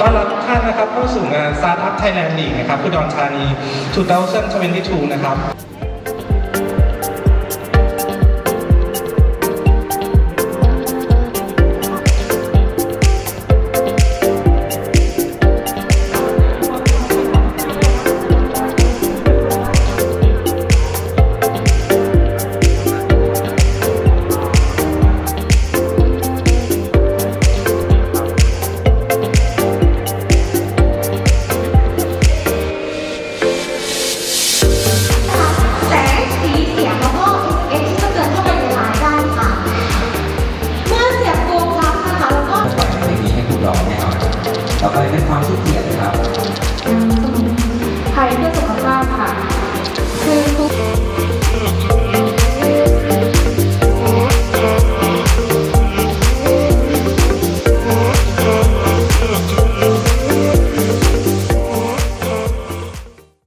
ต้อนรับทุกท่านนะครับเข้าสู่งาน Startup Thailand League นะครับอุดนชานี 2022 นะครับ one, two, three.